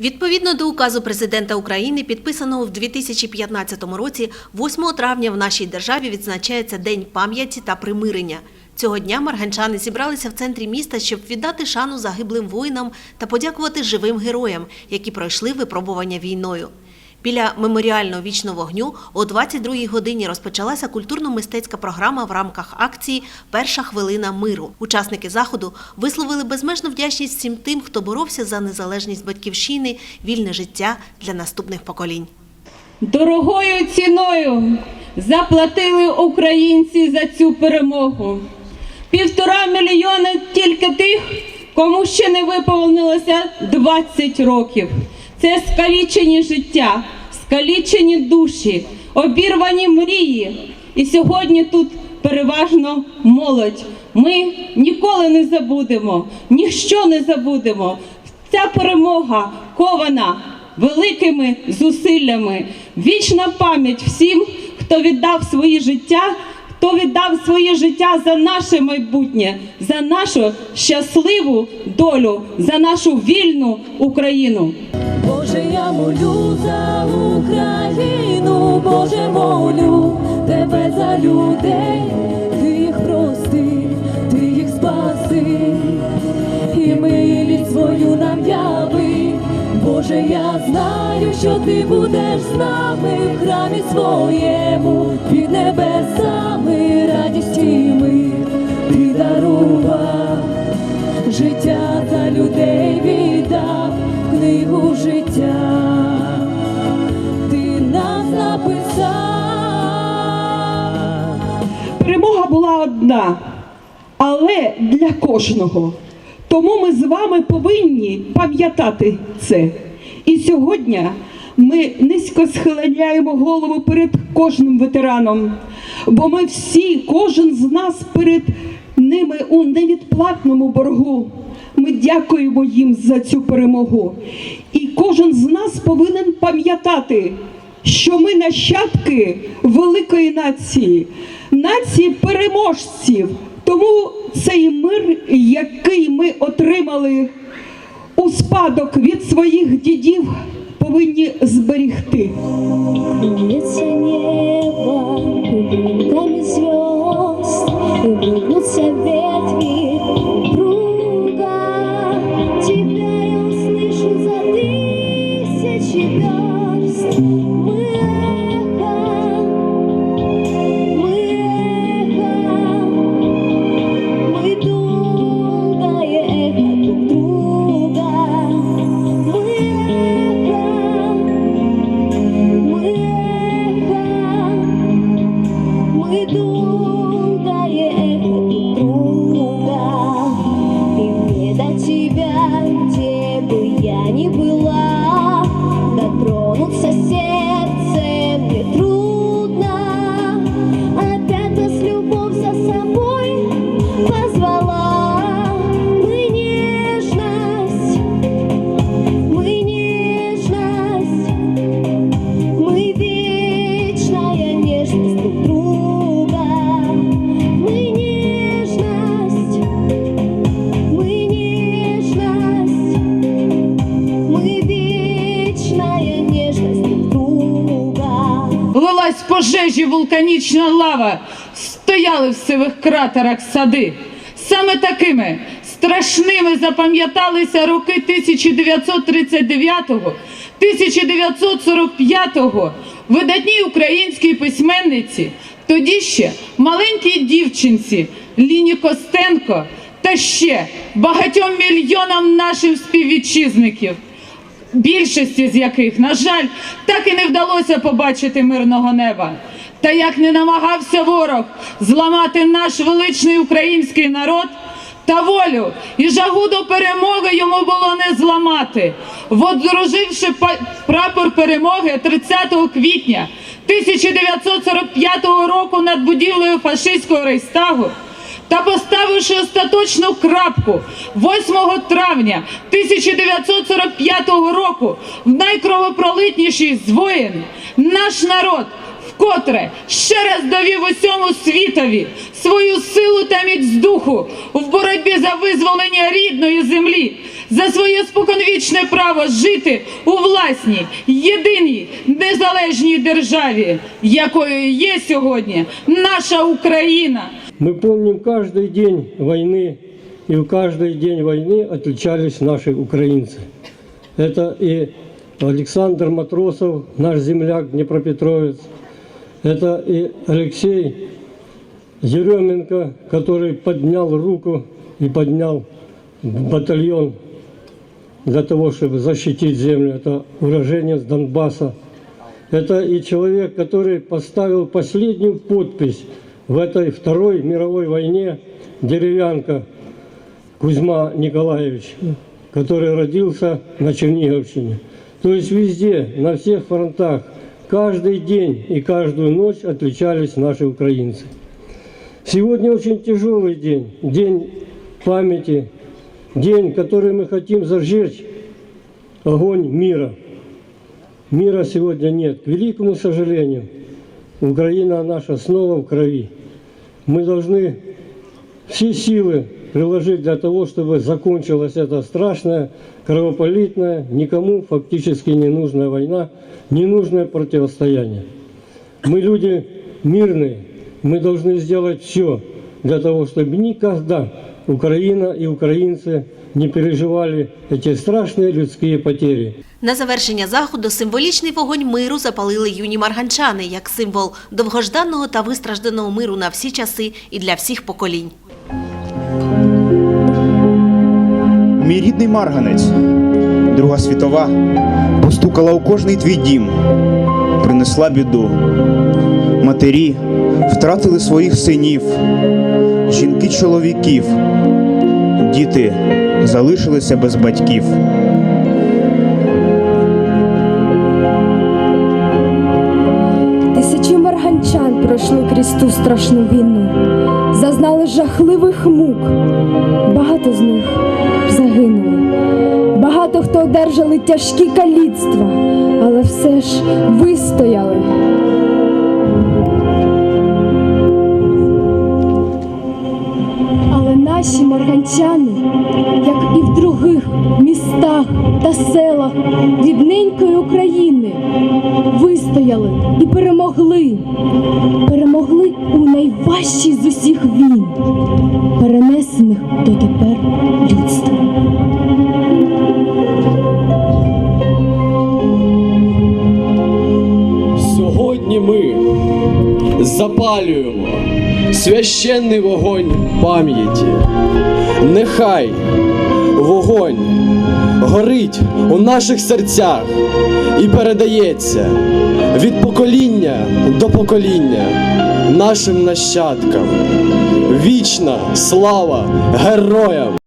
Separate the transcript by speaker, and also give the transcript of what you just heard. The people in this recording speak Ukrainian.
Speaker 1: Відповідно до указу президента України, підписаного в 2015 році, 8 травня в нашій державі відзначається День пам'яті та примирення. Цього дня марганчани зібралися в центрі міста, щоб віддати шану загиблим воїнам та подякувати живим героям, які пройшли випробування війною. Біля меморіального вічного вогню о 22-й годині розпочалася культурно-мистецька програма в рамках акції Перша хвилина миру. Учасники заходу висловили безмежну вдячність всім тим, хто боровся за незалежність батьківщини, вільне життя для наступних поколінь.
Speaker 2: Дорогою ціною заплатили українці за цю перемогу. Півтора мільйони тільки тих, кому ще не виповнилося 20 років. Це скалічені життя, скалічені душі, обірвані мрії. І сьогодні тут переважно молодь. Ми ніколи не забудемо, ніщо не забудемо. Ця перемога кована великими зусиллями. Вічна пам'ять всім, хто віддав своє життя, хто віддав своє життя за наше майбутнє, за нашу щасливу долю, за нашу вільну Україну.
Speaker 3: Боже, я молю за Україну, Боже, молю тебе за людей, ти їх прости, ти їх спаси, і милість свою нам яви. Боже, я знаю, що ти будеш з нами в храмі своєму, під небесами радість і мир. Ти дарував
Speaker 4: одна, але для кожного. Тому ми з вами повинні пам'ятати це. І сьогодні ми низько схиляємо голову перед кожним ветераном, бо ми всі, кожен з нас перед ними у невідплатному боргу. Ми дякуємо їм за цю перемогу. І кожен з нас повинен пам'ятати, що ми нащадки великої нації, нації переможців. Тому цей мир, який ми отримали у спадок від своїх дідів, повинні зберігти.
Speaker 3: Небо звезд, и
Speaker 2: пожежі вулканічна лава, стояли в сивих кратерах сади. Саме такими страшними запам'яталися роки 1939-1945 видатній українській письменниці, тоді ще маленькій дівчинці Ліні Костенко та ще багатьом мільйонам наших співвітчизників більшості з яких, на жаль, так і не вдалося побачити мирного неба. Та як не намагався ворог зламати наш величний український народ, та волю і жагу до перемоги йому було не зламати. Водруживши прапор перемоги 30 квітня 1945 року над будівлею фашистського рейстагу, та поставивши остаточну крапку 8 травня 1945 року в найкровопролитніший з воєн, наш народ вкотре ще раз довів усьому світові свою силу та міць духу в боротьбі за визволення рідної землі, за своє споконвічне право жити у власній, єдиній незалежній державі, якою є сьогодні наша Україна.
Speaker 5: Мы помним каждый день войны, и в каждый день войны отличались наши украинцы. Это и Александр Матросов, наш земляк Днепропетровец, это и Алексей Еременко, который поднял руку и поднял батальон для того, чтобы защитить землю. Это уроженец Донбасса. Это и человек, который поставил последнюю подпись в этой Второй мировой войне, деревянка Кузьма Николаевич, который родился на Черниговщине. То есть везде, на всех фронтах, каждый день и каждую ночь отличались наши украинцы. Сегодня очень тяжелый день, день памяти, день, который мы хотим зажечь, огонь мира. Мира сегодня нет. К великому сожалению, Украина наша снова в крови. Мы должны все силы приложить для того, чтобы закончилась эта страшная, кровопролитная, никому фактически не нужная война, ненужное противостояние. Мы люди мирные, мы должны сделать все для того, чтобы никогда Украина и украинцы не переживали эти страшные людские потери.
Speaker 1: На завершення заходу символічний вогонь миру запалили юні марганчани як символ довгожданого та вистражданого миру на всі часи і для всіх поколінь.
Speaker 6: Мій рідний марганець, Друга світова, постукала у кожний твій дім, принесла біду. Матері втратили своїх синів, жінки чоловіків, діти залишилися без батьків.
Speaker 7: Пройшли крізь ту страшну війну, зазнали жахливих мук. Багато з них загинули. Багато хто одержали тяжкі каліцтва, але все ж вистояли. Але наші марганчани, як других містах та селах рідненької України, вистояли і перемогли. Перемогли у найважчій з усіх війн, перенесених дотепер людством.
Speaker 8: Сьогодні ми запалюємо священний вогонь пам'яті. Нехай вогонь горить у наших серцях і передається від покоління до покоління нашим нащадкам. Вічна слава героям!